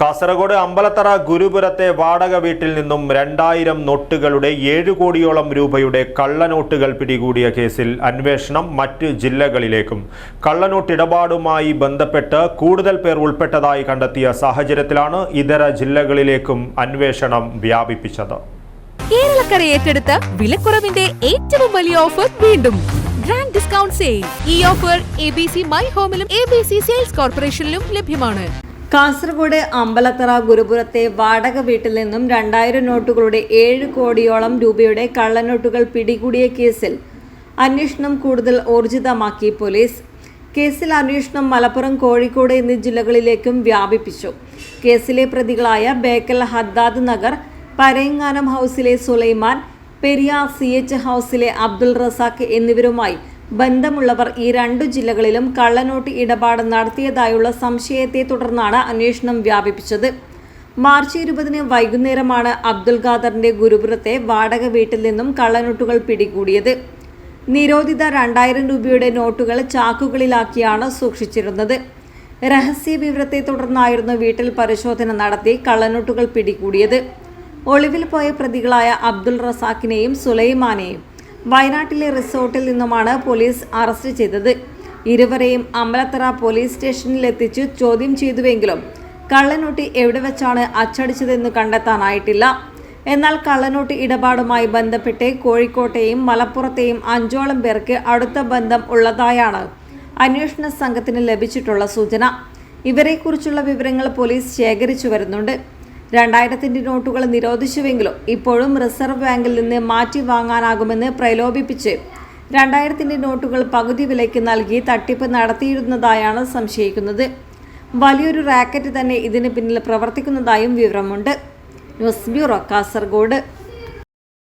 കാസർഗോഡ് അമ്പലത്തറ ഗുരുപുരത്തെ വാടക വീട്ടിൽ നിന്നും രണ്ടായിരം നോട്ടുകളുടെ ഏഴ് കോടിയോളം രൂപയുടെ കള്ളനോട്ടുകൾ പിടികൂടിയ കേസിൽ അന്വേഷണം മറ്റ് ജില്ലകളിലേക്കും. കള്ളനോട്ട് ഇടപാടുമായി ബന്ധപ്പെട്ട് കൂടുതൽ പേർ ഉൾപ്പെട്ടതായി കണ്ടെത്തിയ സാഹചര്യത്തിലാണ് ഇതര ജില്ലകളിലേക്കും അന്വേഷണം വ്യാപിപ്പിച്ചത്. കേരളക്കര ഏറ്റെടുത്ത വിലക്കുറവിന്റെ ഏറ്റവും വലിയ ഓഫർ വീണ്ടും. Grand discount sale. ഈ offer A B C my ഹോമിലും A B C sales കോർപ്പറേഷനിലും ലഭ്യമാണ്. കാസർഗോഡ് അമ്പലത്തറ ഗുരുപുരത്തെ വാടക വീട്ടിൽ നിന്നും രണ്ടായിരം നോട്ടുകളുടെ ഏഴ് കോടിയോളം രൂപയുടെ കള്ളനോട്ടുകൾ പിടികൂടിയ കേസിൽ അന്വേഷണം കൂടുതൽ ഊർജിതമാക്കി പോലീസ്. കേസിൽ അന്വേഷണം മലപ്പുറം കോഴിക്കോട് എന്നീ ജില്ലകളിലേക്കും വ്യാപിപ്പിച്ചു. കേസിലെ പ്രതികളായ ബേക്കൽ ഹദ്ദാദ് നഗർ പരയങ്ങാനം ഹൗസിലെ സുലൈമാൻ പെരിയാർ സി എച്ച് ഹൗസിലെ അബ്ദുൾ റസാഖ് എന്നിവരുമായി ബന്ധമുള്ളവർ ഈ രണ്ടു ജില്ലകളിലും കള്ളനോട്ട് ഇടപാട് നടത്തിയതായുള്ള സംശയത്തെ തുടർന്നാണ് അന്വേഷണം വ്യാപിപ്പിച്ചത്. മാർച്ച് ഇരുപതിന് വൈകുന്നേരമാണ് അബ്ദുൽ ഖാദറിന്റെ ഗുരുപുരത്തെ വാടക വീട്ടിൽ നിന്നും കള്ളനോട്ടുകൾ പിടികൂടിയത്. നിരോധിത രണ്ടായിരം രൂപയുടെ നോട്ടുകൾ ചാക്കുകളിലാക്കിയാണ് സൂക്ഷിച്ചിരുന്നത്. രഹസ്യ വിവരത്തെ തുടർന്നായിരുന്നു വീട്ടിൽ പരിശോധന നടത്തി കള്ളനോട്ടുകൾ പിടികൂടിയത്. ഒളിവിൽ പോയ പ്രതികളായ അബ്ദുൾ റസാഖിനെയും സുലൈമാനെയും വയനാട്ടിലെ റിസോർട്ടിൽ നിന്നുമാണ് പോലീസ് അറസ്റ്റ് ചെയ്തത്. ഇരുവരെയും അമ്പലത്തറ പോലീസ് സ്റ്റേഷനിൽ എത്തിച്ചു ചോദ്യം ചെയ്തുവെങ്കിലും കള്ളനോട്ട് എവിടെ വെച്ചാണ് അച്ചടിച്ചതെന്ന് കണ്ടെത്താനായിട്ടില്ല. എന്നാൽ കള്ളനോട്ട് ഇടപാടുമായി ബന്ധപ്പെട്ട് കോഴിക്കോട്ടെയും മലപ്പുറത്തെയും അഞ്ചോളം പേർക്ക് അടുത്ത ബന്ധം ഉള്ളതായാണ് അന്വേഷണ സംഘത്തിന് ലഭിച്ചിട്ടുള്ള സൂചന. ഇവരെക്കുറിച്ചുള്ള വിവരങ്ങൾ പോലീസ് ശേഖരിച്ചു വരുന്നുണ്ട്. രണ്ടായിരത്തിന്റെ നോട്ടുകൾ നിരോധിച്ചുവെങ്കിലും ഇപ്പോഴും റിസർവ് ബാങ്കിൽ നിന്ന് മാറ്റി വാങ്ങാനാകുമെന്ന് പ്രലോഭിപ്പിച്ച് രണ്ടായിരത്തിന്റെ നോട്ടുകൾ പകുതി വിലയ്ക്ക് നൽകി തട്ടിപ്പ് നടത്തിയിരുന്നതായാണ് സംശയിക്കുന്നത്. വലിയൊരു റാക്കറ്റ് തന്നെ ഇതിന് പിന്നിൽ പ്രവർത്തിക്കുന്നതായും വിവരമുണ്ട്. News bureau Kasaragod.